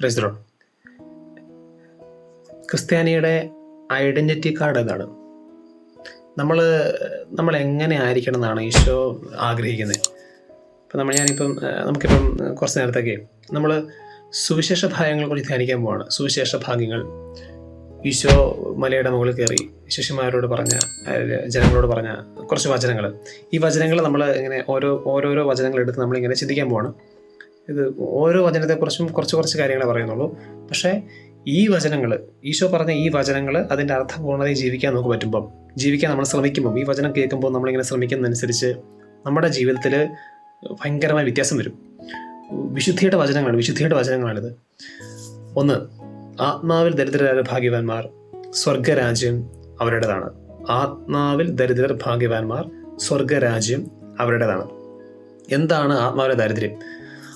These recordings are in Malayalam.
പ്രസിഡോ ക്രിസ്ത്യാനിയുടെ ഐഡന്റിറ്റി കാർഡ് എന്താണ്? നമ്മൾ നമ്മൾ എങ്ങനെ ആയിരിക്കണം എന്നാണ് ഈശോ ആഗ്രഹിക്കുന്നത്. ഇപ്പം നമ്മൾ ഞാനിപ്പം നമുക്കിപ്പം കുറച്ച് നേരത്തേക്ക് നമ്മൾ സുവിശേഷ ഭാഗങ്ങളെക്കുറിച്ച് ധ്യാനിക്കാൻ പോവാണ്. സുവിശേഷ ഭാഗ്യങ്ങൾ ഈശോ മലയുടെ മുകളിൽ കയറി ശിഷ്യന്മാരോട് പറഞ്ഞ ജനങ്ങളോട് പറഞ്ഞ കുറച്ച് വചനങ്ങൾ ഈ വചനങ്ങൾ നമ്മൾ ഇങ്ങനെ ഓരോ ഓരോരോ വചനങ്ങൾ എടുത്ത് നമ്മളിങ്ങനെ ചിന്തിക്കാൻ പോവാണ്. ഇത് ഓരോ വചനത്തെക്കുറിച്ചും കുറച്ച് കുറച്ച് കാര്യങ്ങളെ പറയുന്നുള്ളൂ. പക്ഷേ ഈ വചനങ്ങൾ ഈശോ പറഞ്ഞ ഈ വചനങ്ങൾ അതിന്റെ അർത്ഥപൂർണതയിൽ ജീവിക്കാൻ നമുക്ക് പറ്റുമ്പം ജീവിക്കാൻ നമ്മൾ ശ്രമിക്കുമ്പം ഈ വചനം കേൾക്കുമ്പോൾ നമ്മളിങ്ങനെ ശ്രമിക്കുന്നതനുസരിച്ച് നമ്മുടെ ജീവിതത്തിൽ ഭയങ്കരമായ വ്യത്യാസം വരും. വിശുദ്ധിയുടെ വചനങ്ങളാണ് വിശുദ്ധിയുടെ വചനങ്ങളാണിത്. ഒന്ന് ആത്മാവിൽ ദരിദ്രരായ ഭാഗ്യവാന്മാർ സ്വർഗരാജ്യം അവരുടേതാണ്. ആത്മാവിൽ ദരിദ്രർ ഭാഗ്യവാന്മാർ സ്വർഗരാജ്യം അവരുടേതാണ്. എന്താണ് ആത്മാവിലെ ദാരിദ്ര്യം?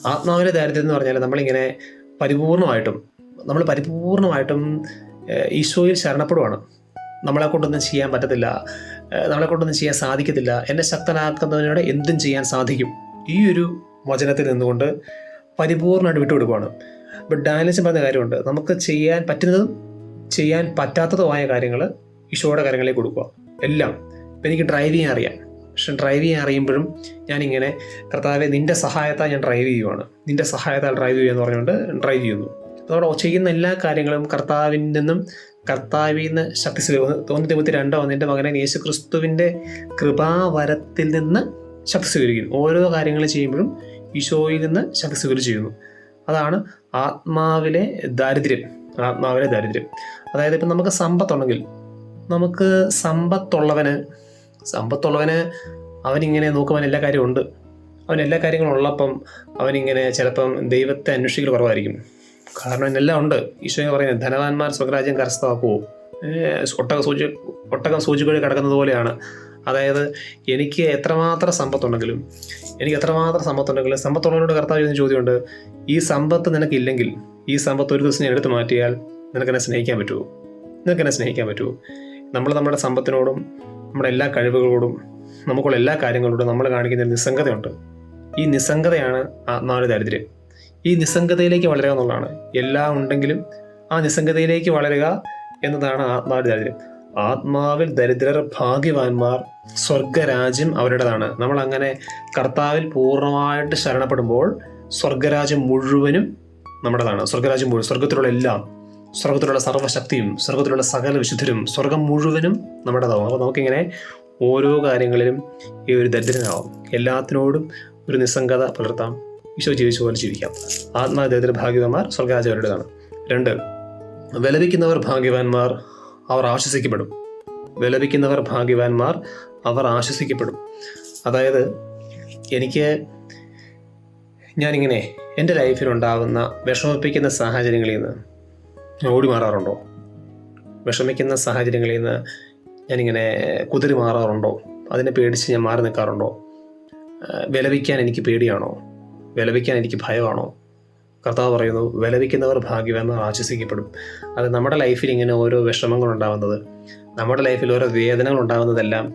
ആത്മാവിലെ ദാരിദ്ര്യം എന്ന് പറഞ്ഞാൽ നമ്മളിങ്ങനെ പരിപൂർണമായിട്ടും നമ്മൾ പരിപൂർണമായിട്ടും ഈശോയിൽ ശരണപ്പെടുവാണ്. നമ്മളെ കൊണ്ടൊന്നും ചെയ്യാൻ പറ്റത്തില്ല നമ്മളെ കൊണ്ടൊന്നും ചെയ്യാൻ സാധിക്കത്തില്ല. എന്നെ ശക്തനാക്കുന്നതിനോട് എന്തും ചെയ്യാൻ സാധിക്കും. ഈ ഒരു വചനത്തിൽ നിന്നുകൊണ്ട് പരിപൂർണമായിട്ട് വിട്ടുകൊടുക്കുകയാണ് ബട്ട് ഡാനിസ് പറഞ്ഞ കാര്യമുണ്ട്. നമുക്ക് ചെയ്യാൻ പറ്റുന്നതും ചെയ്യാൻ പറ്റാത്തതുമായ കാര്യങ്ങൾ ഈശോയുടെ കാര്യങ്ങളിലേക്ക് കൊടുക്കുക എല്ലാം. ഇപ്പം എനിക്ക് ഡ്രൈവിങ് അറിയാം. പക്ഷെ ഡ്രൈവ് ചെയ്യാൻ അറിയുമ്പോഴും ഞാനിങ്ങനെ കർത്താവെ നിന്റെ സഹായത്താൽ ഞാൻ ഡ്രൈവ് ചെയ്യുവാണ്. നിന്റെ സഹായത്താൽ ഡ്രൈവ് ചെയ്യുമെന്ന് പറഞ്ഞുകൊണ്ട് ഡ്രൈവ് ചെയ്യുന്നു. അതോടെ ചെയ്യുന്ന എല്ലാ കാര്യങ്ങളും കർത്താവിൽ നിന്നും കർത്താവിൽ നിന്ന് ശക്തി തോന്നി ദൈവത്തിൽ രണ്ടോ നിന്റെ മകനെ യേശു ക്രിസ്തുവിന്റെ കൃപാവരത്തിൽ നിന്ന് ശക്തി സ്വീകരിക്കുന്നു ഓരോ കാര്യങ്ങൾ ചെയ്യുമ്പോഴും ഈശോയിൽ നിന്ന് ശക്തി സ്വീകരിച്ച് ചെയ്യുന്നു. അതാണ് ആത്മാവിലെ ദാരിദ്ര്യം. ആത്മാവിലെ ദാരിദ്ര്യം. അതായത് ഇപ്പം നമുക്ക് സമ്പത്തുണ്ടെങ്കിൽ നമുക്ക് സമ്പത്തുള്ളവന് സമ്പത്തുള്ളവന് അവനിങ്ങനെ നോക്കുവാൻ എല്ലാ കാര്യവും ഉണ്ട്. അവൻ എല്ലാ കാര്യങ്ങളും ഉള്ളപ്പം അവനിങ്ങനെ ചിലപ്പം ദൈവത്തെ അന്വേഷിക്കൽ കുറവായിരിക്കും. കാരണം ഇതിനെല്ലാം ഉണ്ട്. ഈശോ പറയുന്നത് ധനവാന്മാർ സ്വരാജ്യം കരസ്ഥമാക്കുമോ ഒട്ടകം സൂചി ഒട്ടകം സൂചിക്കുഴി കിടക്കുന്നത് പോലെയാണ്. അതായത് എനിക്ക് എത്രമാത്രം സമ്പത്തുണ്ടെങ്കിലും എനിക്ക് എത്രമാത്രം സമ്പത്തുണ്ടെങ്കിലും സമ്പത്തുള്ളവരോട് കർത്താവ് ചെയ്യുന്ന ചോദ്യമുണ്ട്. ഈ സമ്പത്ത് നിനക്കില്ലെങ്കിൽ ഈ സമ്പത്ത് ഒരു ദിവസം ഞാൻ എടുത്തു മാറ്റിയാൽ നിനക്കെന്നെ സ്നേഹിക്കാൻ പറ്റുമോ നിനക്കെന്നെ സ്നേഹിക്കാൻ പറ്റുമോ നമ്മൾ നമ്മുടെ സമ്പത്തിനോടും നമ്മുടെ എല്ലാ കഴിവുകളോടും നമുക്കുള്ള എല്ലാ കാര്യങ്ങളോടും നമ്മൾ കാണിക്കുന്ന ഒരു നിസ്സംഗതയുണ്ട്. ഈ നിസ്സംഗതയാണ് ആത്മാവിന് ദാരിദ്ര്യം. ഈ നിസ്സംഗതയിലേക്ക് വളരുക എന്നുള്ളതാണ്. എല്ലാം ഉണ്ടെങ്കിലും ആ നിസ്സംഗതയിലേക്ക് വളരുക എന്നതാണ് ആത്മാവിന് ദാരിദ്ര്യം. ആത്മാവിൽ ദരിദ്രർ ഭാഗ്യവാന്മാർ സ്വർഗരാജ്യം അവരുടേതാണ്. നമ്മൾ അങ്ങനെ കർത്താവിൽ പൂർണമായിട്ട് ശരണപ്പെടുമ്പോൾ സ്വർഗരാജ്യം മുഴുവനും നമ്മുടേതാണ്. സ്വർഗരാജ്യം മുഴുവൻ സ്വർഗത്തിലുള്ള എല്ലാം സ്വർഗത്തിലുള്ള സർവശക്തിയും സ്വർഗത്തിലുള്ള സകല വിശുദ്ധരും സ്വർഗം മുഴുവനും നമ്മുടേതാവും. അപ്പോൾ നമുക്കിങ്ങനെ ഓരോ കാര്യങ്ങളിലും ഈ ഒരു ദരിദ്രനാവും. എല്ലാത്തിനോടും ഒരു നിസ്സംഗത പുലർത്താം. ഈശോ ജീവിച്ച പോലെ ജീവിക്കാം. ആത്മാദരിദ്ര ഭാഗ്യവാന്മാർ സ്വർഗരാജവരുടേതാണ്. രണ്ട് വിലപിക്കുന്നവർ ഭാഗ്യവാന്മാർ അവർ ആശ്വസിക്കപ്പെടും. വിലപിക്കുന്നവർ ഭാഗ്യവാന്മാർ അവർ ആശ്വസിക്കപ്പെടും. അതായത് എനിക്ക് ഞാനിങ്ങനെ എന്റെ ലൈഫിലുണ്ടാകുന്ന വിഷമിപ്പിക്കുന്ന സാഹചര്യങ്ങളിൽ നിന്ന് ഓടി മാറാറുണ്ടോ വിഷമിക്കുന്ന സാഹചര്യങ്ങളിൽ നിന്ന് ഞാനിങ്ങനെ കുതിരി മാറാറുണ്ടോ? അതിനെ പേടിച്ച് ഞാൻ മാറി നിൽക്കാറുണ്ടോ? വിലപിക്കാൻ എനിക്ക് പേടിയാണോ? വിലപിക്കാൻ എനിക്ക് ഭയമാണോ? കർത്താവ് പറയുന്നു വിലപിക്കുന്നവർ ഭാഗ്യവാന്മാർ ആശ്വസിക്കപ്പെടും. അത് നമ്മുടെ ലൈഫിൽ ഇങ്ങനെ ഓരോ വിഷമങ്ങൾ ഉണ്ടാകുന്നത് നമ്മുടെ ലൈഫിൽ ഓരോ വേദനകൾ ഉണ്ടാകുന്നതെല്ലാം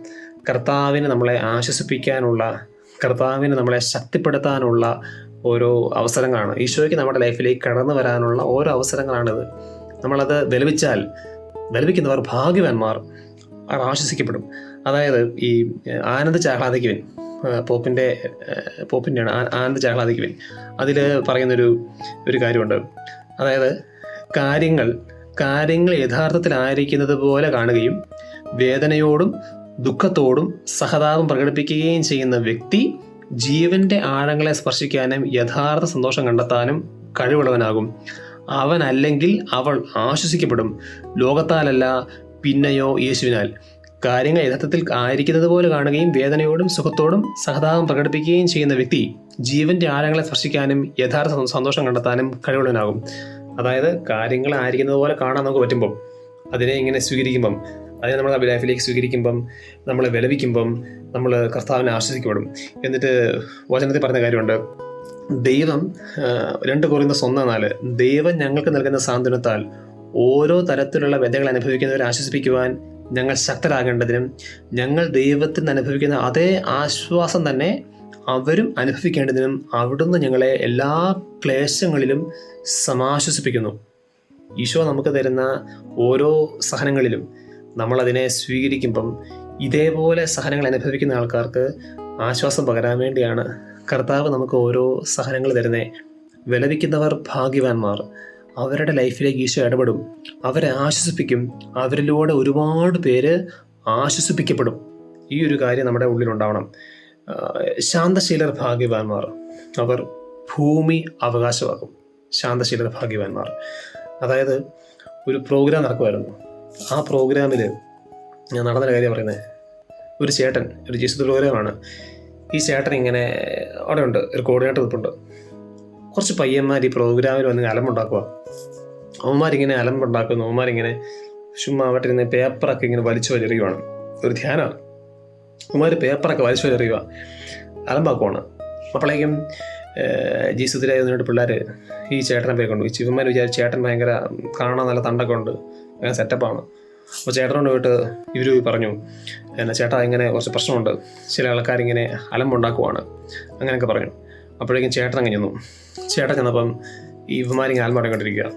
കർത്താവിന് നമ്മളെ ആശ്വസിപ്പിക്കാനുള്ള കർത്താവിന് നമ്മളെ ശക്തിപ്പെടുത്താനുള്ള ഓരോ അവസരങ്ങളാണ്. ഈശോയ്ക്ക് നമ്മുടെ ലൈഫിലേക്ക് കടന്നു വരാനുള്ള ഓരോ അവസരങ്ങളാണിത്. നമ്മളത് വിലപിച്ചാൽ വിലപിക്കുന്നവർ ഭാഗ്യവാന്മാർ അവർ ആശ്വസിക്കപ്പെടും. അതായത് ഈ ആനന്ദ ചാഹ്ലാദിക്കുവൻ പോപ്പിന്റെ പോപ്പിന്റെയാണ് ആനന്ദ ചാഹ്ലാദിക്കുവൻ അതിൽ പറയുന്നൊരു ഒരു കാര്യമുണ്ട്. അതായത് കാര്യങ്ങൾ കാര്യങ്ങൾ യഥാർത്ഥത്തിലായിരിക്കുന്നത് പോലെ കാണുകയും വേദനയോടും ദുഃഖത്തോടും സഹതാപം പ്രകടിപ്പിക്കുകയും ചെയ്യുന്ന വ്യക്തി ജീവന്റെ ആഴങ്ങളെ സ്പർശിക്കാനും യഥാർത്ഥ സന്തോഷം കണ്ടെത്താനും കഴിവുള്ളവനാകും. അല്ലെങ്കിൽ അവൾ ആശ്വസിക്കപ്പെടും. ലോകത്താലല്ല പിന്നെയോ യേശുവിനാൽ. കാര്യങ്ങൾ യഥാർത്ഥത്തിൽ ആയിരിക്കുന്നത് പോലെ കാണുകയും വേദനയോടും സുഖത്തോടും സഹതാപം പ്രകടിപ്പിക്കുകയും ചെയ്യുന്ന വ്യക്തി ജീവന്റെ ആഴങ്ങളെ സ്പർശിക്കാനും യഥാർത്ഥ സന്തോഷം കണ്ടെത്താനും കഴിവുള്ളവനാകും. അതായത് കാര്യങ്ങൾ ആയിരിക്കുന്നത് പോലെ കാണാൻ നമുക്ക് പറ്റുമ്പോൾ അതിനെ ഇങ്ങനെ സ്വീകരിക്കുമ്പം അതിനെ നമ്മൾ ലൈഫിലേക്ക് സ്വീകരിക്കുമ്പം നമ്മൾ വിലപിക്കുമ്പം നമ്മൾ കർത്താവിനെ ആശ്വസിക്കപ്പെടും. എന്നിട്ട് വചനത്തിൽ പറഞ്ഞ കാര്യമുണ്ട്. ദൈവം രണ്ട് കുറയുന്ന സ്വന്തം ദൈവം ഞങ്ങൾക്ക് നൽകുന്ന സാന്ത്വനത്താൽ ഓരോ തരത്തിലുള്ള വ്യതകൾ അനുഭവിക്കുന്നവരെ ആശ്വസിപ്പിക്കുവാൻ ഞങ്ങൾ ശക്തരാകേണ്ടതിനും ഞങ്ങൾ ദൈവത്തിൽ നിന്ന് അനുഭവിക്കുന്ന അതേ ആശ്വാസം തന്നെ അവരും അനുഭവിക്കേണ്ടതിനും അവിടുന്ന് ഞങ്ങളെ എല്ലാ ക്ലേശങ്ങളിലും സമാശ്വസിപ്പിക്കുന്നു. ഈശോ നമുക്ക് തരുന്ന ഓരോ സഹനങ്ങളിലും നമ്മളതിനെ സ്വീകരിക്കുമ്പം ഇതേപോലെ സഹനങ്ങൾ അനുഭവിക്കുന്ന ആൾക്കാർക്ക് ആശ്വാസം പകരാൻ വേണ്ടിയാണ് കർത്താവ് നമുക്ക് ഓരോ സഹനങ്ങൾ തരുന്നത് വിലപിക്കുന്നവർ ഭാഗ്യവാന്മാർ. അവരുടെ ലൈഫിലേക്ക് ഈശോ ഇടപെടും. അവരെ ആശ്വസിപ്പിക്കും. അവരിലൂടെ ഒരുപാട് പേര് ആശ്വസിപ്പിക്കപ്പെടും. ഈ ഒരു കാര്യം നമ്മുടെ ഉള്ളിലുണ്ടാവണം. ശാന്തശീലർ ഭാഗ്യവാന്മാർ. അവർ ഭൂമി അവകാശമാക്കും. ശാന്തശീലർ ഭാഗ്യവാന്മാർ. അതായത് ഒരു പ്രോഗ്രാം നടക്കുമായിരുന്നു. ആ പ്രോഗ്രാമിൽ ഞാൻ നടന്ന കാര്യം പറയുന്നത്. ഒരു ചേട്ടൻ ഒരു ജിസു പ്രോഗ്രാമാണ് ഈ ചേട്ടൻ ഇങ്ങനെ അവിടെ ഉണ്ട് ഒരു കോർഡിനേറ്റർ നിൽപ്പുണ്ട് കുറച്ച് പയ്യന്മാർ ഈ പ്രോഗ്രാമിൽ വന്ന് അലമ്പുണ്ടാക്കുക അവന്മാരിങ്ങനെ അലമ്പുണ്ടാക്കുന്നു അവന്മാരിങ്ങനെ ചുമ്മാ അവിടെ ഇരുന്ന് പേപ്പറൊക്കെ ഇങ്ങനെ വലിച്ചു വലിയറിയുവാണ് ഒരു ധ്യാനമാണ് അവന്മാർ പേപ്പറൊക്കെ വലിച്ചു വലിയറിയുക അലമ്പാക്കുവാണ് അപ്പോഴേക്കും വന്നിട്ട് പിള്ളേർ ഈ ചേട്ടനെ പോയി കൊണ്ടു ഈ ശിവന്മാർ വിചാരിച്ചു ചേട്ടൻ ഭയങ്കര കാണാൻ നല്ല തണ്ടൊക്കെ ഉണ്ട്. സെറ്റപ്പാണ് അപ്പോൾ ചേട്ടനോട് പോയിട്ട് ഇവർ പറഞ്ഞു എന്നാ ചേട്ടാ ഇങ്ങനെ കുറച്ച് പ്രശ്നമുണ്ട്. ചില ആൾക്കാരിങ്ങനെ അലമ്പുണ്ടാക്കുവാണ്. അങ്ങനെയൊക്കെ പറഞ്ഞു. അപ്പോഴേക്കും ചേട്ടൻ അങ്ങ് ചെന്നു. ചേട്ടൻ ചെന്നപ്പം ഈ ഇവന്മാരിങ്ങനെ അലമ്പടങ്ങിക്കൊണ്ടിരിക്കുക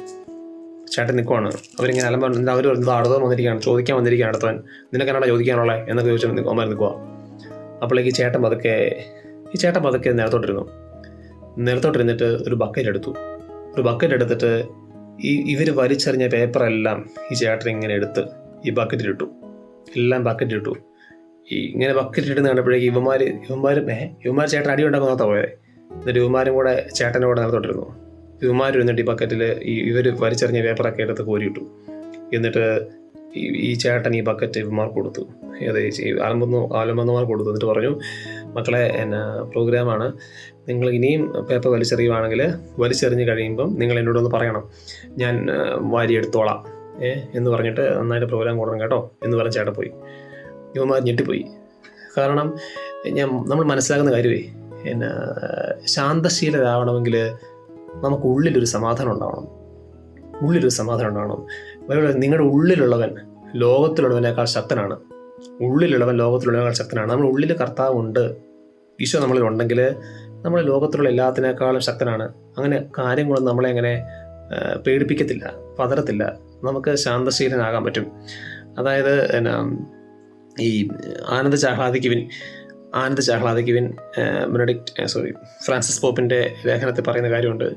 ചേട്ടൻ നിൽക്കുവാണ് അവരിങ്ങനെ അലമ്പ അവർ എന്താ അടുത്തവൻ വന്നിരിക്കുകയാണ്? ചോദിക്കാൻ വന്നിരിക്കുകയാണ് അടുത്തവൻ. നിനക്ക് എന്നാ ചോദിക്കാനുള്ളത് എന്നൊക്കെ ചോദിച്ചു അവന്മാർ നിൽക്കുക അപ്പോഴേക്ക് ചേട്ടൻ പതുക്കെ ഈ ചേട്ടൻ പതുക്കെ നിലത്തോട്ടിരുന്നു നിലത്തോട്ടിരുന്നിട്ട് ഒരു ബക്കറ്റ് എടുത്തു. ഒരു ബക്കറ്റ് എടുത്തിട്ട് ഈ ഇവർ വലിച്ചെറിഞ്ഞ പേപ്പറെല്ലാം ഈ ചേട്ടൻ ഇങ്ങനെ എടുത്ത് ഈ ബക്കറ്റിലിട്ടു. എല്ലാം ബക്കറ്റിലിട്ടു. ഈ ഇങ്ങനെ ബക്കറ്റിലിട്ട് കണ്ടപ്പോഴേക്ക് ഇവന്മാർ ഇവന്മാരും ഏ ഇവന്മാർ ചേട്ടൻ അടി ഉണ്ടാക്കുന്നതാ പോയത് എന്നിട്ട് ഇവന്മാരും കൂടെ ചേട്ടന്റെ കൂടെ നടത്തോണ്ടിരുന്നു ഇവന്മാർ ഇരുന്നിട്ട് ഈ ബക്കറ്റിൽ ഈ ഇവർ വലിച്ചെറിഞ്ഞ പേപ്പറൊക്കെ എടുത്ത് കോരിയിട്ടു. എന്നിട്ട് ഈ ചേട്ടൻ ഈ ബക്കറ്റ് ഇവന്മാർ കൊടുത്തു. ഏത് ആലമ്പന്ന് ആലമ്പന്നമാർക്ക് കൊടുത്തു. എന്നിട്ട് പറഞ്ഞു മക്കളെ എന്നാ പ്രോഗ്രാമാണ് നിങ്ങൾ ഇനിയും പേപ്പർ വലിച്ചെറിയുവാണെങ്കിൽ വലിച്ചെറിഞ്ഞ് കഴിയുമ്പം നിങ്ങൾ എന്നോടൊന്ന് പറയണം. ഞാൻ വാരി വാരിയെടുത്തോളാം. ഏ എന്ന് പറഞ്ഞിട്ട് നന്നായിട്ട് പ്രോഗ്രാം കൊടുക്കണം കേട്ടോ എന്ന് പറഞ്ഞ് ചേട്ടൻ പോയി. ഇവന്മാർ ഞെട്ടിപ്പോയി. കാരണം ഞാൻ നമ്മൾ മനസ്സിലാക്കുന്ന കാര്യമേ എന്നെ ശാന്തശീലരാവണമെങ്കിൽ നമുക്ക് ഉള്ളിലൊരു സമാധാനം ഉണ്ടാവണം. ഉള്ളിലൊരു സമാധാനം ഉണ്ടാവണം. നിങ്ങളുടെ ഉള്ളിലുള്ളവൻ ലോകത്തിലുള്ളവനേക്കാൾ ശക്തനാണ്. ഉള്ളിലുള്ളവൻ ലോകത്തിലുള്ളവനേക്കാൾ ശക്തനാണ്. നമ്മൾ ഉള്ളിൽ കർത്താവുണ്ട്. ഈശോ നമ്മളിൽ ഉണ്ടെങ്കിൽ നമ്മൾ ലോകത്തിലുള്ള എല്ലാത്തിനേക്കാളും ശക്തനാണ്. അങ്ങനെ കാര്യങ്ങളൊന്നും നമ്മളെ അങ്ങനെ പേടിപ്പിക്കത്തില്ല പതറത്തില്ല. നമുക്ക് ശാന്തശീലനാകാൻ പറ്റും. അതായത് എന്നാ ഈ ആനന്ദ ചാഹ്ലാദിക്കുവിൻ ആനന്ദ ചാഹ്ലാദിക്കുവിൻ ബെനഡിക്റ്റ് സോറി ഫ്രാൻസിസ് പോപ്പിന്റെ ലേഖനത്തിൽ പറയുന്ന കാര്യമുണ്ട്.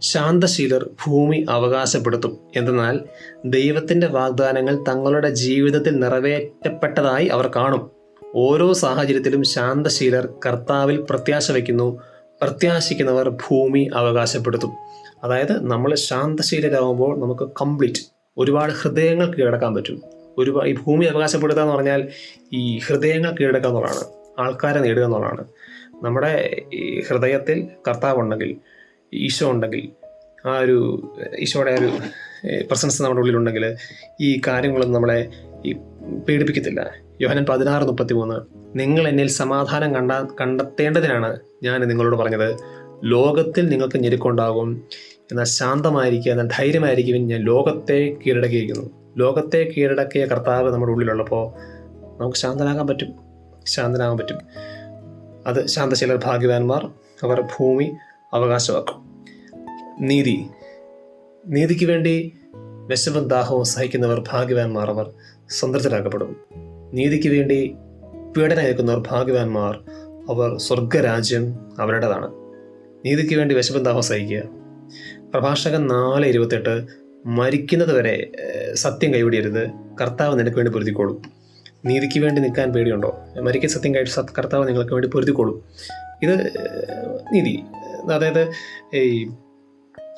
ശാന്തശീലർ ഭൂമി അവകാശപ്പെടുത്തും. എന്തെന്നാൽ ദൈവത്തിന്റെ വാഗ്ദാനങ്ങൾ തങ്ങളുടെ ജീവിതത്തിൽ നിറവേറ്റപ്പെട്ടതായി അവർ കാണും. ഓരോ സാഹചര്യത്തിലും ശാന്തശീലർ കർത്താവിൽ പ്രത്യാശ വയ്ക്കുന്നു. പ്രത്യാശിക്കുന്നവർ ഭൂമി അവകാശപ്പെടുത്തും. അതായത് നമ്മൾ ശാന്തശീലരാകുമ്പോൾ നമുക്ക് കംപ്ലീറ്റ് ഒരുപാട് ഹൃദയങ്ങൾ കീഴടക്കാൻ പറ്റും. ഒരുപാട് ഈ ഭൂമി അവകാശപ്പെടുത്തുക എന്ന് പറഞ്ഞാൽ ഈ ഹൃദയങ്ങൾ കീഴടക്കുക എന്നുള്ളതാണ്. ആൾക്കാരെ നേടുക എന്നുള്ളതാണ്. നമ്മുടെ ഈ ഹൃദയത്തിൽ കർത്താവ് ഉണ്ടെങ്കിൽ ഈശോ ഉണ്ടെങ്കിൽ ആ ഒരു ഈശോയുടെ ഒരു പ്രസൻസ് നമ്മുടെ ഉള്ളിലുണ്ടെങ്കിൽ ഈ കാര്യങ്ങളൊന്നും നമ്മളെ ഈ പേടിപ്പിക്കത്തില്ല. യോഹനൻ പതിനാറ് മുപ്പത്തി മൂന്ന് നിങ്ങൾ എന്നിൽ സമാധാനം കണ്ട കണ്ടെത്തേണ്ടതിനാണ് ഞാൻ നിങ്ങളോട് പറഞ്ഞത്. ലോകത്തിൽ നിങ്ങൾക്ക് ഞെരുക്കുണ്ടാകും. എന്നാൽ ശാന്തമായിരിക്കുക എന്നാൽ ധൈര്യമായിരിക്കും ഞാൻ ലോകത്തെ കീഴടക്കിയിരിക്കുന്നു. ലോകത്തെ കീഴടക്കിയ കർത്താവ് നമ്മുടെ ഉള്ളിലുള്ളപ്പോൾ നമുക്ക് ശാന്തനാകാൻ പറ്റും. ശാന്തനാകാൻ പറ്റും. അത് ശാന്തശീലർ ഭാഗ്യവാന്മാർ അവർ ഭൂമി അവകാശമാക്കും. നീതി. നീതിക്ക് വേണ്ടി വിശവും ദാഹവും സഹിക്കുന്നവർ ഭാഗ്യവാന്മാർ അവർ സന്ദർശനാക്കപ്പെടും നീതിക്ക് വേണ്ടി പീഡനയേക്കുന്നവർ ഭാഗ്യവാന്മാർ അവർ സ്വർഗരാജ്യം അവരുടേതാണ്. നീതിക്ക് വേണ്ടി വിശവും ദാഹവും സഹിക്കുക. പ്രഭാഷകൻ നാല് ഇരുപത്തെട്ട് മരിക്കുന്നത് വരെ സത്യം കൈവിടിയരുത് കർത്താവ് നിനക്ക് വേണ്ടി പൊരുതിക്കോളും. നീതിക്ക് വേണ്ടി നിൽക്കാൻ പേടിയുണ്ടോ? മരിക്കുന്ന സത്യം കഴി കർത്താവ് നിങ്ങൾക്ക് വേണ്ടി പൊരുതിക്കോളും. ഇത് നീതി. അതായത് ഈ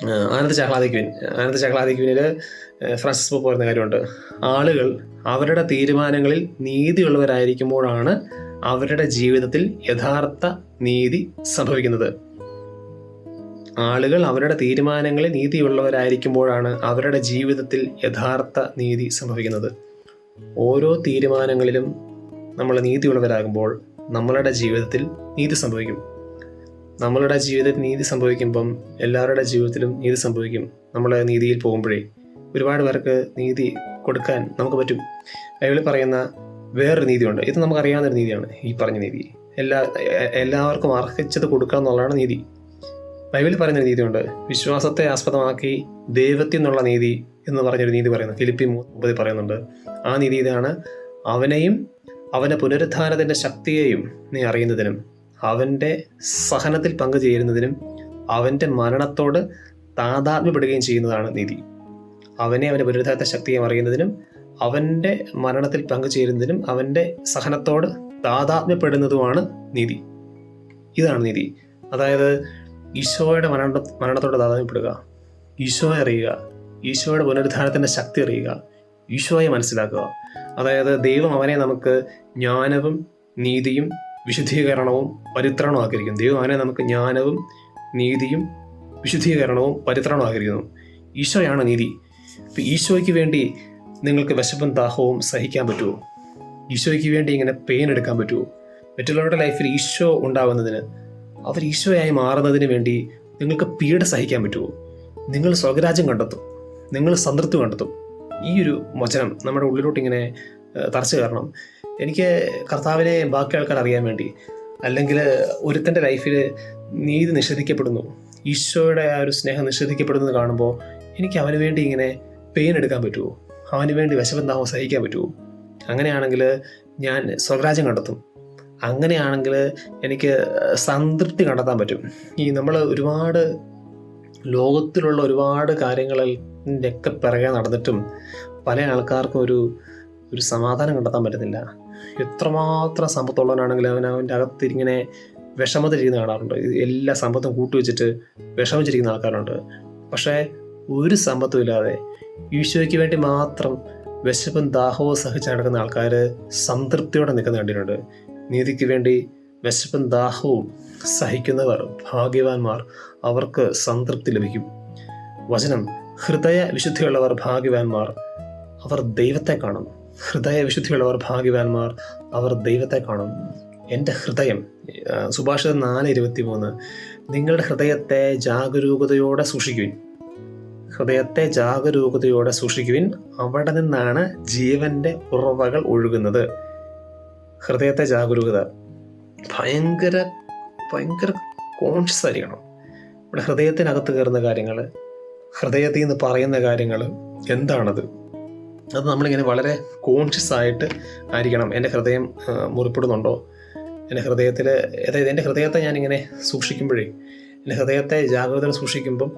ആനന്ദ ചഹ്ലാദിക്വിൻ ആനന്ദ് ചഹ്ലാദിക്വിനിൽ ഫ്രാൻസിസ് പോപ്പ് പറയുന്ന കാര്യമുണ്ട്. ആളുകൾ അവരുടെ തീരുമാനങ്ങളിൽ നീതിയുള്ളവരായിരിക്കുമ്പോഴാണ് അവരുടെ ജീവിതത്തിൽ യഥാർത്ഥ നീതി സംഭവിക്കുന്നത്. ആളുകൾ അവരുടെ തീരുമാനങ്ങളിൽ നീതിയുള്ളവരായിരിക്കുമ്പോഴാണ് അവരുടെ ജീവിതത്തിൽ യഥാർത്ഥ നീതി സംഭവിക്കുന്നത്. ഓരോ തീരുമാനങ്ങളിലും നമ്മൾ നീതിയുള്ളവരാകുമ്പോൾ നമ്മളുടെ ജീവിതത്തിൽ നീതി സംഭവിക്കും. നമ്മളുടെ ജീവിതത്തിൽ നീതി സംഭവിക്കുമ്പം എല്ലാവരുടെ ജീവിതത്തിലും നീതി സംഭവിക്കും. നമ്മൾ നീതിയിൽ പോകുമ്പോഴേ ഒരുപാട് പേർക്ക് നീതി കൊടുക്കാൻ നമുക്ക് പറ്റും. ബൈബിളിൽ പറയുന്ന വേറൊരു നീതിയുണ്ട്. ഇത് നമുക്കറിയാവുന്ന ഒരു നീതിയാണ് ഈ പറഞ്ഞ നീതി. എല്ലാ എല്ലാവർക്കും അർഹിച്ചത് കൊടുക്കുക എന്നുള്ളതാണ് നീതി. ബൈബിൾ പറയുന്നൊരു നീതിയുണ്ട്. വിശ്വാസത്തെ ആസ്പദമാക്കി ദൈവത്തിൽ നിന്നുള്ള നീതി എന്ന് പറഞ്ഞൊരു നീതി പറയുന്നു. ഫിലിപ്പി മുപ്പതിൽ പറയുന്നുണ്ട്. ആ നീതി ഇതാണ് അവനെയും അവന്റെ പുനരുദ്ധാനത്തിന്റെ ശക്തിയെയും നീ അറിയുന്നതിനും അവന്റെ സഹനത്തിൽ പങ്കുചേരുന്നതിനും അവന്റെ മരണത്തോട് താതാത്മ്യപ്പെടുകയും ചെയ്യുന്നതാണ് നീതി. അവനെ അവന്റെ പുനരുദ്ധാനത്തെ ശക്തിയും അറിയുന്നതിനും അവന്റെ മരണത്തിൽ പങ്കുചേരുന്നതിനും അവന്റെ സഹനത്തോട് താതാത്മ്യപ്പെടുന്നതുമാണ് നീതി. ഇതാണ് നീതി. അതായത് ഈശോയുടെ മരണ മരണത്തോട് താതാത്മ്യപ്പെടുക ഈശോയെ അറിയുക ഈശോയുടെ പുനരുദ്ധാനത്തിന്റെ ശക്തി അറിയുക ഈശോയെ മനസ്സിലാക്കുക. അതായത് ദൈവം അവനെ നമുക്ക് ജ്ഞാനവും നീതിയും വിശുദ്ധീകരണവും പരിത്രണവും ആക്കിയിരിക്കുന്നു. ദൈവം അങ്ങനെ നമുക്ക് ജ്ഞാനവും നീതിയും വിശുദ്ധീകരണവും പരിത്രണവും ആക്കിയിരിക്കുന്നു. ഈശോയാണ് നീതി. ഇപ്പം ഈശോയ്ക്ക് വേണ്ടി നിങ്ങൾക്ക് വിശപ്പും ദാഹവും സഹിക്കാൻ പറ്റുമോ? ഈശോയ്ക്ക് വേണ്ടി ഇങ്ങനെ പെയിൻ എടുക്കാൻ പറ്റുമോ? മറ്റുള്ളവരുടെ ലൈഫിൽ ഈശോ ഉണ്ടാകുന്നതിന് അവർ ഈശോയായി മാറുന്നതിന് വേണ്ടി നിങ്ങൾക്ക് പീഡ സഹിക്കാൻ പറ്റുമോ? നിങ്ങൾ സ്വകരാജ്യം കണ്ടെത്തും. നിങ്ങൾ സംതൃപ്തി കണ്ടെത്തും. ഈ ഒരു വചനം നമ്മുടെ ഉള്ളിലോട്ട് ഇങ്ങനെ തറച്ചു കയറണം. എനിക്ക് കർത്താവിനെ ബാക്കി ആൾക്കാർ അറിയാൻ വേണ്ടി അല്ലെങ്കിൽ ഒരുത്തന്റെ ലൈഫിൽ നീതി നിഷേധിക്കപ്പെടുന്നു ഈശോയുടെ ആ ഒരു സ്നേഹം നിഷേധിക്കപ്പെടുന്നത് കാണുമ്പോൾ എനിക്ക് അവന് വേണ്ടി ഇങ്ങനെ പെയിൻ എടുക്കാൻ പറ്റുമോ? അവന് വേണ്ടി വിശബന്ധാവം സഹിക്കാൻ പറ്റുമോ? അങ്ങനെയാണെങ്കിൽ ഞാൻ സ്വരാജ്യം കണ്ടെത്തും. അങ്ങനെയാണെങ്കിൽ എനിക്ക് സംതൃപ്തി കണ്ടെത്താൻ പറ്റും. ഈ നമ്മൾ ഒരുപാട് ലോകത്തിലുള്ള ഒരുപാട് കാര്യങ്ങളിന്റെ ഒക്കെ പിറകെ നടന്നിട്ടും പല ആൾക്കാർക്കും ഒരു ഒരു സമാധാനം കണ്ടെത്താൻ പറ്റുന്നില്ല. എത്രമാത്രം സമ്പത്തുള്ളവനാണെങ്കിലും അവൻ അവന്റെ അകത്ത് ഇങ്ങനെ വിഷമത്തിലിരിക്കുന്ന കാണാറുണ്ട് എല്ലാ സമ്പത്തും കൂട്ടിവെച്ചിട്ട് വിഷമിച്ചിരിക്കുന്ന ആൾക്കാരുണ്ട്. പക്ഷേ ഒരു സമ്പത്തും ഇല്ലാതെ ഈശോയ്ക്ക് വേണ്ടി മാത്രം വിശപ്പും ദാഹവും സഹിച്ച് നടക്കുന്ന ആൾക്കാർ സംതൃപ്തിയോടെ നിൽക്കുന്ന കണ്ടിട്ടുണ്ട്. നീതിക്ക് വേണ്ടി വിശപ്പും ദാഹവും സഹിക്കുന്നവർ ഭാഗ്യവാന്മാർ അവർക്ക് സംതൃപ്തി ലഭിക്കും. വചനം ഹൃദയ വിശുദ്ധിയുള്ളവർ ഭാഗ്യവാന്മാർ അവർ ദൈവത്തെ കാണും ഹൃദയ വിശുദ്ധിയുള്ളവർ ഭാഗ്യവാന്മാർ അവർ ദൈവത്തെ കാണും. എന്റെ ഹൃദയം സുഭാഷിതം നാല് ഇരുപത്തി മൂന്ന് നിങ്ങളുടെ ഹൃദയത്തെ ജാഗരൂകതയോടെ സൂക്ഷിക്കുവിൻ. ഹൃദയത്തെ ജാഗരൂകതയോടെ സൂക്ഷിക്കുവിൻ. അവിടെ നിന്നാണ് ജീവന്റെ ഉറവകൾ ഒഴുകുന്നത്. ഹൃദയത്തെ ജാഗരൂകത. ഭയങ്കര ഭയങ്കര കോൺഷ്യസ് ആയിരിക്കണം. ഇവിടെ ഹൃദയത്തിനകത്ത് കയറുന്ന കാര്യങ്ങൾ ഹൃദയത്തിൽ നിന്ന് പറയുന്ന കാര്യങ്ങൾ എന്താണത്? അത് നമ്മളിങ്ങനെ വളരെ കോൺഷ്യസ് ആയിട്ട് ആയിരിക്കണം. എന്റെ ഹൃദയം മുറിപ്പെടുന്നുണ്ടോ? എന്റെ ഹൃദയത്തിൽ അതായത് എന്റെ ഹൃദയത്തെ ഞാനിങ്ങനെ സൂക്ഷിക്കുമ്പോഴേ എന്റെ ഹൃദയത്തെ ജാഗ്രത സൂക്ഷിക്കുമ്പം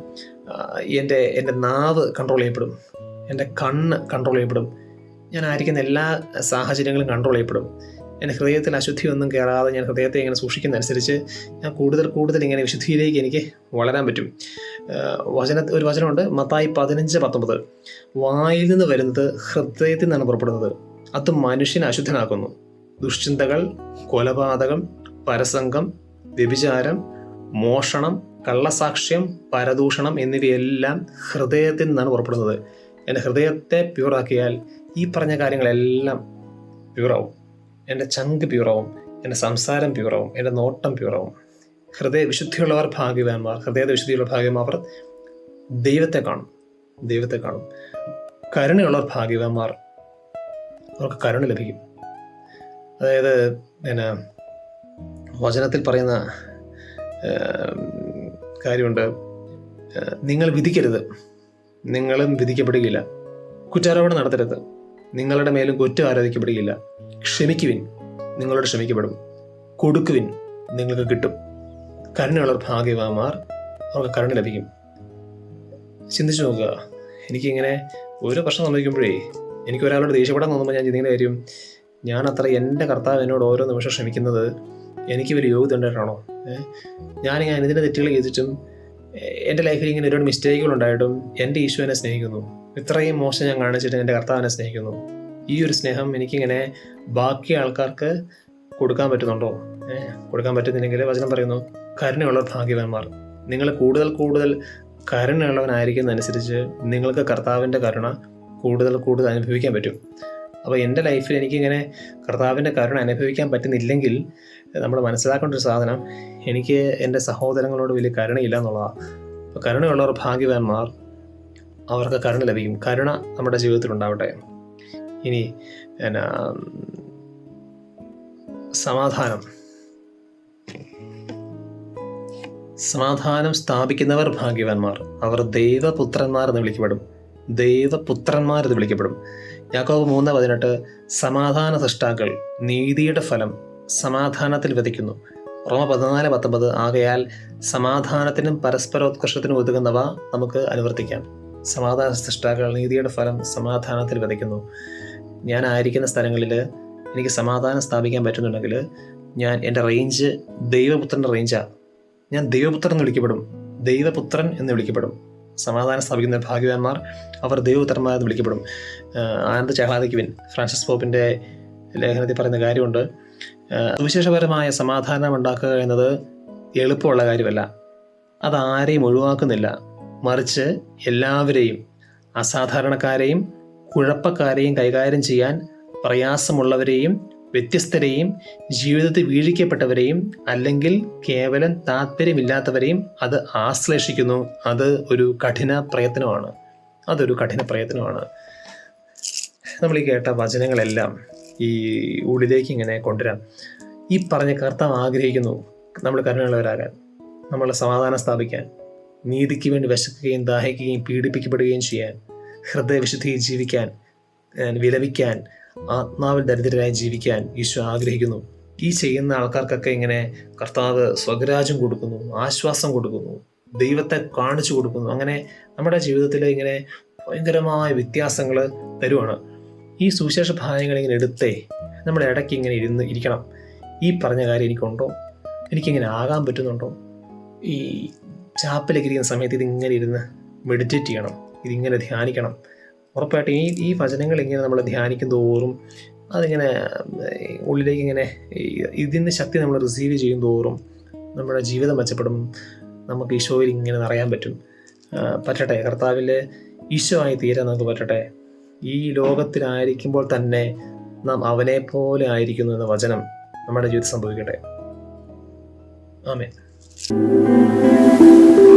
എന്റെ എന്റെ നാവ് കൺട്രോൾ ചെയ്യപ്പെടും. എന്റെ കണ്ണ് കൺട്രോൾ ചെയ്യപ്പെടും. ഞാൻ ആയിരിക്കുന്ന എല്ലാ സാഹചര്യങ്ങളും കൺട്രോൾ ചെയ്യപ്പെടും. എന്റെ ഹൃദയത്തിൽ അശുദ്ധി ഒന്നും കയറാതെ ഞാൻ ഹൃദയത്തെ ഇങ്ങനെ സൂക്ഷിക്കുന്നതനുസരിച്ച് ഞാൻ കൂടുതൽ കൂടുതൽ ഇങ്ങനെ വിശുദ്ധിയിലേക്ക് എനിക്ക് വളരാൻ പറ്റും. വചന ഒരു വചനമുണ്ട് മത്തായി പതിനഞ്ച് പത്തൊമ്പത്. വായിൽ നിന്ന് വരുന്നത് ഹൃദയത്തിൽ നിന്നാണ് പുറപ്പെടുന്നത്. അത് മനുഷ്യനെ അശുദ്ധനാക്കുന്നു. ദുഷ്ചിന്തകൾ കൊലപാതകം പരസംഗം വ്യഭിചാരം മോഷണം കള്ളസാക്ഷ്യം പരദൂഷണം എന്നിവയെല്ലാം ഹൃദയത്തിൽ നിന്നാണ് പുറപ്പെടുന്നത്. എന്റെ ഹൃദയത്തെ പ്യൂറാക്കിയാൽ ഈ പറഞ്ഞ കാര്യങ്ങളെല്ലാം പ്യൂറാവും എന്റെ ചങ്ക് പ്യൂറവും എന്റെ സംസാരം പ്യൂറവും എന്റെ നോട്ടം പ്യൂറവും. ഹൃദയ വിശുദ്ധിയുള്ളവർ ഭാഗ്യവാന്മാർ ഹൃദയത്തെ വിശുദ്ധിയുള്ള ഭാഗ്യമാർ അവർ ദൈവത്തെ കാണും ദൈവത്തെ കാണും. കരുണയുള്ളവർ ഭാഗ്യവാന്മാർ അവർക്ക് കരുണ ലഭിക്കും. അതായത് പിന്നെ വചനത്തിൽ പറയുന്ന കാര്യമുണ്ട്. നിങ്ങൾ വിധിക്കരുത്. നിങ്ങളും വിധിക്കപ്പെടുകയില്ല. കുറ്റാരോപണം നടത്തരുത്. നിങ്ങളുടെ മേലും കുറ്റം ആരോപിക്കപ്പെടുകയില്ല. ക്ഷമിക്കുവിൻ നിങ്ങളോട് ക്ഷമിക്കപ്പെടും. കൊടുക്കുവിൻ നിങ്ങൾക്ക് കിട്ടും. കരുണയുള്ളവർ ഭാഗ്യവാന്മാർ അവർക്ക് കരുണ ലഭിക്കും. ചിന്തിച്ചു നോക്കുക. എനിക്കിങ്ങനെ ഓരോ പ്രശ്നം സംഭവിക്കുമ്പോഴേ എനിക്ക് ഒരാളോട് ദേഷ്യപ്പെടാൻ തോന്നുമ്പോൾ ഞാൻ ചിന്തിക്കുന്ന കാര്യം ഞാൻ അത്ര എന്റെ കർത്താവ് എന്നോട് ഓരോ നിമിഷം ക്ഷമിക്കുന്നത് എനിക്ക് വലിയ യോഗ്യത ഉണ്ടായിട്ടാണോ ഞാനിങ്ങനെ അനുദിന തെറ്റുകൾ ചെയ്തിട്ടും എന്റെ ലൈഫിൽ ഇങ്ങനെ ഒരുപാട് മിസ്റ്റേക്കുകൾ ഉണ്ടായിട്ടും എന്റെ ഈശോ എന്നെ സ്നേഹിക്കുന്നു. ഇത്രയും മോശം ഞാൻ കാണിച്ചിട്ട് എന്റെ കർത്താവിനെ സ്നേഹിക്കുന്നു. ഈ ഒരു സ്നേഹം എനിക്കിങ്ങനെ ബാക്കി ആൾക്കാർക്ക് കൊടുക്കാൻ പറ്റുന്നുണ്ടോ? ഏഹ് കൊടുക്കാൻ പറ്റുന്നില്ലെങ്കിൽ വചനം പറയുന്നു കരുണയുള്ളവർ ഭാഗ്യവാന്മാർ. നിങ്ങൾ കൂടുതൽ കൂടുതൽ കരുണയുള്ളവനായിരിക്കുന്നതനുസരിച്ച് നിങ്ങൾക്ക് കർത്താവിന്റെ കരുണ കൂടുതൽ കൂടുതൽ അനുഭവിക്കാൻ പറ്റും. അപ്പോൾ എന്റെ ലൈഫിൽ എനിക്കിങ്ങനെ കർത്താവിന്റെ കരുണ അനുഭവിക്കാൻ പറ്റുന്നില്ലെങ്കിൽ നമ്മൾ മനസ്സിലാക്കേണ്ട ഒരു സാധനം എനിക്ക് എന്റെ സഹോദരങ്ങളോട് വലിയ കരുണയില്ല എന്നുള്ളതാണ് അപ്പോൾ കരുണയുള്ളവർ ഭാഗ്യവാന്മാർ അവർക്ക് കരുണ ലഭിക്കും. കരുണ നമ്മുടെ ജീവിതത്തിൽ ഉണ്ടാവട്ടെ. ഇനി എന്നാ സമാധാനം. സമാധാനം സ്ഥാപിക്കുന്നവർ ഭാഗ്യവാന്മാർ. അവർ ദൈവപുത്രന്മാർ എന്ന് വിളിക്കപ്പെടും. ദൈവപുത്രന്മാർ എന്ന് വിളിക്കപ്പെടും. യാക്കോബ് മൂന്ന് പതിനെട്ട് സമാധാന സൃഷ്ടാക്കൾ നീതിയുടെ ഫലം സമാധാനത്തിൽ വിതയ്ക്കുന്നു. റോമ പതിനാല് പത്തൊമ്പത് ആകയാൽ സമാധാനത്തിനും പരസ്പരോത്കർഷത്തിനും ഒതുങ്ങുന്നവ നമുക്ക് അനുവർത്തിക്കാം. സമാധാന സൃഷ്ടാക്കൾ നീതിയുടെ ഫലം സമാധാനത്തിൽ വിതയ്ക്കുന്നു. ഞാൻ ആയിരിക്കുന്ന സ്ഥലങ്ങളിൽ എനിക്ക് സമാധാനം സ്ഥാപിക്കാൻ പറ്റുന്നുണ്ടെങ്കിൽ ഞാൻ എന്റെ റേഞ്ച് ദൈവപുത്രന്റെ റേഞ്ചാണ് ഞാൻ ദൈവപുത്രൻ എന്ന് വിളിക്കപ്പെടും. ദൈവപുത്രൻ എന്ന് വിളിക്കപ്പെടും. സമാധാനം സ്ഥാപിക്കുന്ന ഭാഗ്യവാന്മാർ അവർ ദൈവപുത്രന്മാരെന്ന് വിളിക്കപ്പെടും. ആനന്ദ് ചഹ്ലാദിക്കുവിൻ ഫ്രാൻസിസ് പോപ്പിന്റെ ലേഖനത്തിൽ പറയുന്ന കാര്യമുണ്ട്. സുവിശേഷപരമായ സമാധാനം ഉണ്ടാക്കുക എന്നത് എളുപ്പമുള്ള കാര്യമല്ല. അതാരെയും ഒഴിവാക്കുന്നില്ല. മറിച്ച് എല്ലാവരെയും അസാധാരണക്കാരെയും കുഴപ്പക്കാരെയും കൈകാര്യം ചെയ്യാൻ പ്രയാസമുള്ളവരെയും വ്യത്യസ്തരെയും ജീവിതത്തിൽ വീഴിക്കപ്പെട്ടവരെയും അല്ലെങ്കിൽ കേവലം താല്പര്യമില്ലാത്തവരെയും അത് ആശ്ലേഷിക്കുന്നു. അത് ഒരു കഠിന പ്രയത്നമാണ്. അതൊരു കഠിന പ്രയത്നമാണ്. നമ്മൾ ഈ കേട്ട വചനങ്ങളെല്ലാം ഈ ഉള്ളിലേക്ക് ഇങ്ങനെ കൊണ്ടുവരാം. ഈ പറഞ്ഞ കർത്താവ് ആഗ്രഹിക്കുന്നു നമ്മൾ കരുണയുള്ളവരാകാൻ നമ്മളെ സമാധാനം സ്ഥാപിക്കാൻ. നീതിക്ക് വേണ്ടി വിശക്കുകയും ദാഹിക്കുകയും പീഡിപ്പിക്കപ്പെടുകയും ചെയ്യാൻ ഹൃദയവിശുദ്ധിയിൽ ജീവിക്കാൻ വിലപിക്കാൻ ആത്മാവിൽ ദരിദ്രരായി ജീവിക്കാൻ ഈശോ ആഗ്രഹിക്കുന്നു. ഈ ചെയ്യുന്ന ആൾക്കാർക്കൊക്കെ ഇങ്ങനെ കർത്താവ് സ്വഗരാജ്യം കൊടുക്കുന്നു ആശ്വാസം കൊടുക്കുന്നു ദൈവത്തെ കാണിച്ചു കൊടുക്കുന്നു. അങ്ങനെ നമ്മുടെ ജീവിതത്തിൽ ഇങ്ങനെ ഭയങ്കരമായ വ്യത്യാസങ്ങൾ തരുവാണ് ഈ സുവിശേഷ ഭാഗങ്ങൾ ഇങ്ങനെ എടുത്തേ നമ്മൾ ഇടയ്ക്ക് ഇങ്ങനെ ഇരുന്ന് ഇരിക്കണം. ഈ പറഞ്ഞ കാര്യം എനിക്കുണ്ടോ? എനിക്കിങ്ങനെ ആകാൻ പറ്റുന്നുണ്ടോ? ഈ ചാപ്പിലേക്ക് ഇരിക്കുന്ന സമയത്ത് ഇതിങ്ങനെ ഇരുന്ന് മെഡിറ്റേറ്റ് ചെയ്യണം. ഇതിങ്ങനെ ധ്യാനിക്കണം. ഉറപ്പായിട്ടും ഈ ഈ വചനങ്ങൾ ഇങ്ങനെ നമ്മൾ ധ്യാനിക്കും തോറും അതിങ്ങനെ ഉള്ളിലേക്ക് ഇങ്ങനെ ഇതിന് ശക്തി നമ്മൾ റിസീവ് ചെയ്യും തോറും നമ്മുടെ ജീവിതം മെച്ചപ്പെടും. നമുക്ക് ഈശോയിൽ ഇങ്ങനെ നിറയാൻ പറ്റും. പറ്റട്ടെ. കർത്താവിൽ ഈശോ ആയി തീരാൻ നമുക്ക് പറ്റട്ടെ. ഈ ലോകത്തിലായിരിക്കുമ്പോൾ തന്നെ നാം അവനെ പോലെ ആയിരിക്കുന്നു എന്ന വചനം നമ്മുടെ ജീവിതത്തിൽ സംഭവിക്കട്ടെ. ആമേ Thank you.